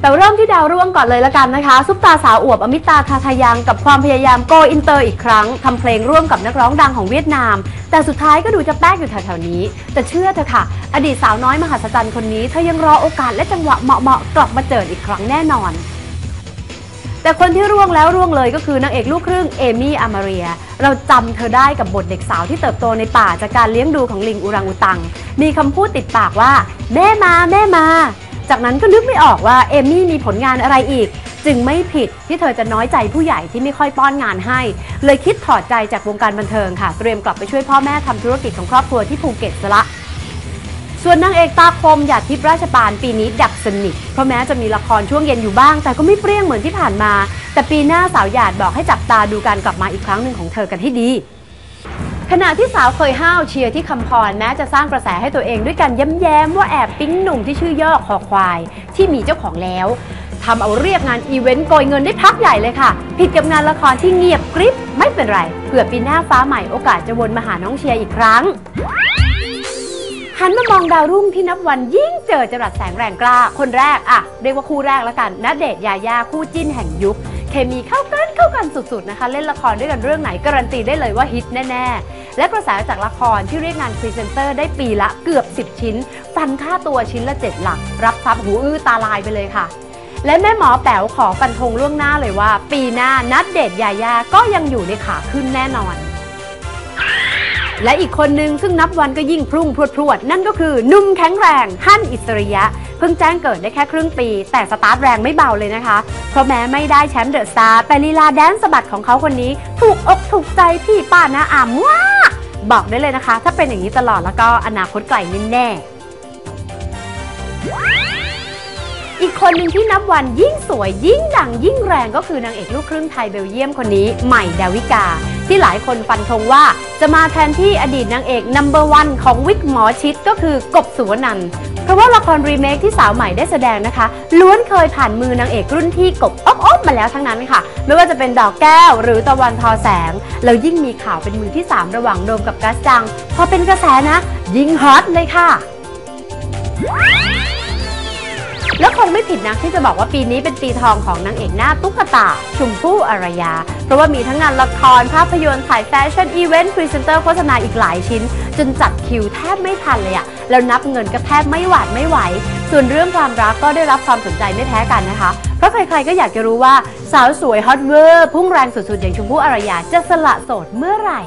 แต่เริ่มที่ดาวร่วงก่อนเลยละกันนะคะซุปตาสาวอวบอมิตาทาทายังกับความพยายามโกอินเตอร์อีกครั้งทำเพลงร่วมกับนักร้องดังของเวียดนาม แต่สุดท้ายก็ดูจะแป๊กอยู่แถวๆนี้ แต่เชื่อเถอะค่ะ อดีตสาวน้อยมหัศจรรย์คนนี้เธอยังรอโอกาสและจังหวะเหมาะๆกลับมาเจิดอีกครั้งแน่นอน แต่คนที่ร่วงแล้วร่วงเลยก็คือนางเอกลูกครึ่งเอมี่อามาเรีย เราจำเธอได้กับบทเด็กสาวที่เติบโตในป่าจากการเลี้ยงดูของลิงอุรังอุตัง มีคำพูดติดปากว่า แม่มาแม่มา จากนั้นก็นึกไม่ออกว่าเอมี่มีผลงานอะไรอีก จึงไม่ผิดที่เธอจะน้อยใจผู้ใหญ่ที่ไม่ค่อยป้อนงานให้ เลยคิดถอดใจจากวงการบันเทิงค่ะ เตรียมกลับไปช่วยพ่อแม่ทำธุรกิจของครอบครัวที่ภูเก็ตซะละส่วนนางเอกตาคมหยาดทิพย์ราชปานปีนี้ดักสนิทเพราะแม้จะมีละครช่วงเย็นอยู่บ้าง แต่ก็ไม่เปรี้ยงเหมือนที่ผ่านมา แต่ปีหน้าสาวหยาดบอกให้จับตาดูการกลับมาอีกครั้งหนึ่งของเธอกันให้ดี ขณะที่สาวเคยห้าวเชียร์ที่คำพรแม้จะสร้างกระแสให้ตัวเองด้วยการแย้มๆว่าแอบปิ๊งหนุ่มที่ชื่อย่อคอควาย ที่มีเจ้าของแล้วทำเอาเรียกงานอีเวนต์โกยเงินได้พักใหญ่เลยค่ะ ผิดกับงานละครที่เงียบกริบไม่เป็นไรเผื่อปีหน้าฟ้าใหม่โอกาสจะวนมาหาน้องเชียร์อีกครั้งหันมามองดาวรุ่งที่นับวันยิ่งเจอจรัสแสงแรงกล้า คนแรกอะเรียกว่าคู่แรกแล้วกันณเดชยายาคู่จิ้นแห่งยุค เคมีเข้ากันเข้ากันสุดๆนะคะ เล่นละครด้วยกันเรื่องไหนการันตีได้เลยว่าฮิตแน่ๆ และกระแสจากละครที่เรียกงานพรีเซนเตอร์ได้ปีละเกือบ 10 ชิ้น ฟันค่าตัวชิ้นละ 7 หลัก รับทรัพย์หูอื้อตาลายไปเลยค่ะ และแม่หมอแป๋วขอฟันธงล่วงหน้าเลยว่า ปีหน้านัดเดทยายาก็ยังอยู่ในขาขึ้นแน่นอน และอีกคนนึงซึ่งนับวันก็ยิ่งพรุ่งพรวดพรวด นั่นก็คือหนุ่มแข็งแรงฮั่นอิสริยะ เพิ่งแจ้งเกิดได้แค่ครึ่งปี แต่สตาร์ทแรงไม่เบาเลยนะคะ เพราะแม้ไม่ได้แชมป์เดอะสตาร์แต่ลีลาแดนสะบัดของเขาคนนี้ ถูกอกถูกใจพี่ป้านะอ่ำว้าบอกได้เลยนะคะ ถ้าเป็นอย่างนี้ตลอดแล้วก็อนาคตไกลแน่ๆอีกคนหนึ่งที่นับวันยิ่งสวยยิ่งดังยิ่งแรงก็คือนางเอกลูกครึ่งไทยเบลเยียมคนนี้ ใหม่ดาวิกา ที่หลายคนฟันธงว่าจะมาแทนที่อดีตนางเอกนัมเบอร์วันของวิกหมอชิดก็คือกบสุวนันท์เพราะว่าละครรีเมคที่สาวใหม่ได้แสดงนะคะ ล้วนเคยผ่านมือนางเอกรุ่นที่กบอ๊อบมาแล้วทั้งนั้นค่ะ ไม่ว่าจะเป็นดอกแก้วหรือตะวันทอแสง แล้วยิ่งมีข่าวเป็นมือที่ 3 ระหว่างโดมกับกัสจัง พอเป็นกระแสนะ ยิ่งฮอตเลยค่ะ แล้วคงไม่ผิดนะที่จะบอกว่าปีนี้เป็นปีทองของนางเอกหน้าตุ๊กตา ชมพู่อารยา เพราะว่ามีทั้งงานละคร ภาพยนตร์ถ่ายแฟชั่นอีเวนต์พรีเซนเตอร์โฆษณาอีกหลายชิ้น จนจัดคิวแทบไม่ทันเลยอะแล้วนับเงินก็แทบไม่หวาดไม่ไหว ส่วนเรื่องความรักก็ได้รับความสนใจไม่แพ้กันนะคะ เพราะใครๆก็อยากจะรู้ว่าสาวสวยฮอตเวอร์พุ่งแรงสุดๆอย่างชมพู่อารยาจะสละโสดเมื่อไหร่